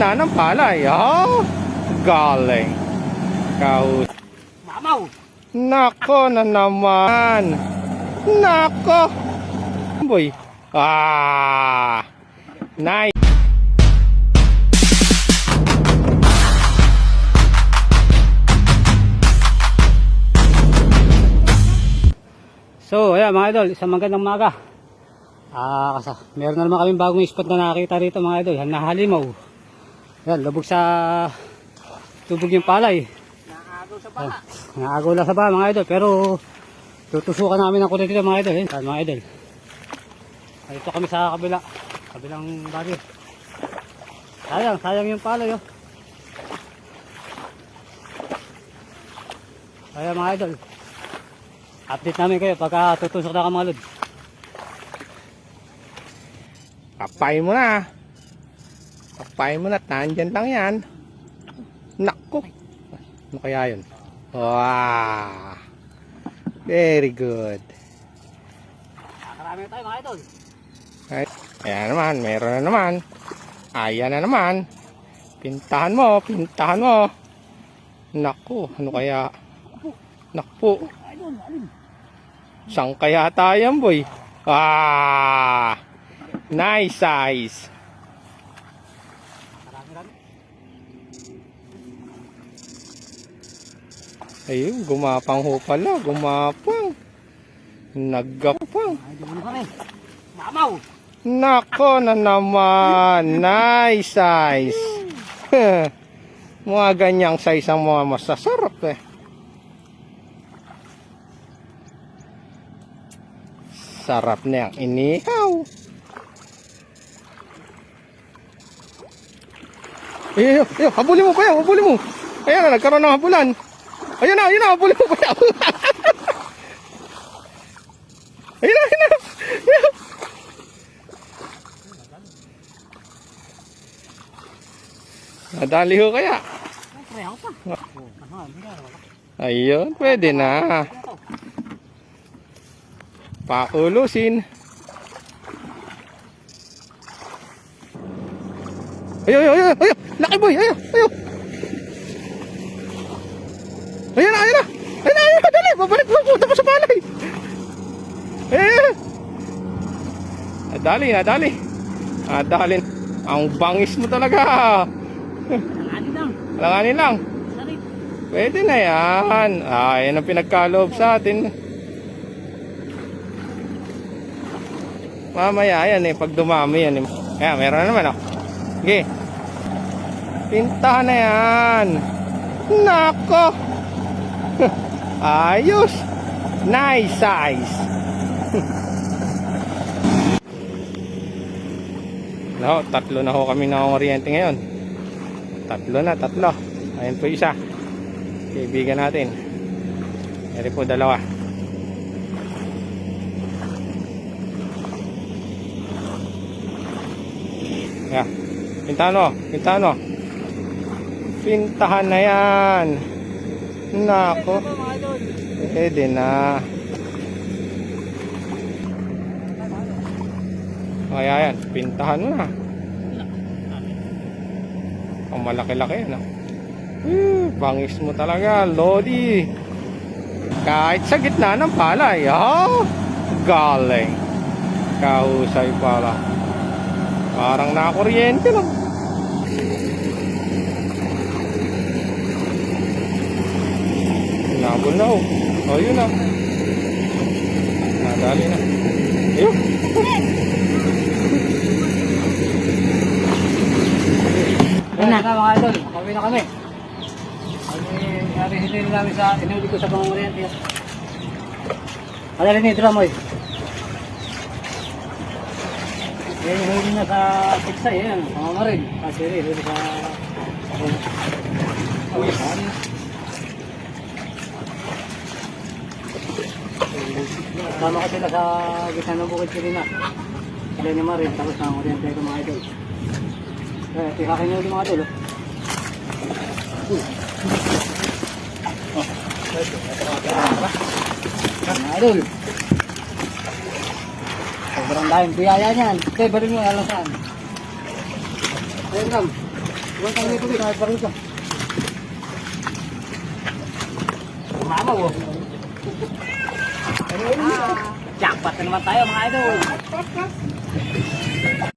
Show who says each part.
Speaker 1: Na ng palay. Oh, galing. Kahus.
Speaker 2: Mamaw!
Speaker 1: Nako na naman. Nako. Boy. Ah. Nice.
Speaker 2: So, ayan mga idol, isang magandang maga. Ah, kasi meron na naman kaming bagong spot na nakita rito mga idol, nahalimaw. Ayan, lubog sa tubig yung palay. Naagaw sa baha. Naagaw lang sa baha mga idol, pero tutusukan namin ang kulit dito mga idol. Ayan, mga idol. Dito kami sa kabila, kabilang bagyo. Sayang, sayang yung palay oh. Ayan mga idol. Update namin kayo pagka tutusok na ka mga lod.
Speaker 1: Kapay mo na. Kapay mo na. Tandyan lang yan. Nako. Ano kaya yun? Wow. Very good.
Speaker 2: Karami tayo mga idol.
Speaker 1: Ay, ayan naman. Meron na naman. Ayan na naman. Pintahan mo. Pintahan mo. Naku. Ano kaya?
Speaker 2: Alin?
Speaker 1: Saan kaya tayo boy? Ah! Nice size.
Speaker 2: Karami rami.
Speaker 1: Ayun, gumapang ho pala. Gumapang.
Speaker 2: Kami. Mamaw!
Speaker 1: Nako na naman. Nice size. mga ganyang size ang mga masasarap eh. Sarap na yung inihaw. Ayun, ayun, habulin mo pa yan, habulin mo. Ayan na, nagkaroon ng habulan. Ayun na, ayun na, habulin mo pa ayun na, ayun na. Nadali ho kaya. Ayun, pwede na. Paulusin. Ayun, ayun, ayun, ayun. Laki boy, ayun, ayun. Ayun na, ayun na. Ayun na, ayun na, dali. Babalik mo, punta pa sa palay. Ayun. Nadali, nadali. Nadali. Ang bangis mo talaga.
Speaker 2: Alin lang.
Speaker 1: Langanin lang.
Speaker 2: Sorry.
Speaker 1: Pwede na yan. Ah, yan ang pinagkaloob sa atin. Mamaya yan eh, pag dumami yan eh. Kaya meron na naman oh. Sige. Pintahan na yan. Nako. Ayos. Nice size. no, tatlo na ho kami nakongoriente ngayon. Tatlo na, tatlo. Ayan po isa. Kaibigan natin. Meron po dalawa. Yeah. Pintahan mo. Pintahan na yan. Nako. Pwede na. Kaya yan. Pintahan mo na. Ang malaki-laki no? Eh, bangis mo talaga, Lodi. Kahit sa gitna ng palay, oh, galing. Kahusay pala. Parang nakakuryente lang. Nabol na oh. Oh, yun na. Nadali na. Ayun.
Speaker 2: Na mga idol. Kami na kami. Kami hinili namin sa hinuli ko sa oriente. Padali ni drum oy. Yan yung huli na sa tiksa yan. Mga marin. Kasi rin huli sa... Oh, saan? Sama ka sila sa gitna ng bukid. Sila ni Marin, tapos ang oriente ko mga idol. Tikakin nyo yung mga idol. oh. Mga idol. Sobrang dahil biyaya niyan. Okay, balik mo alam saan. Ayun lang. Huwag kang nito kahit baril ka. Umamaw oh. Ah, jackpot na naman tayo mga idol.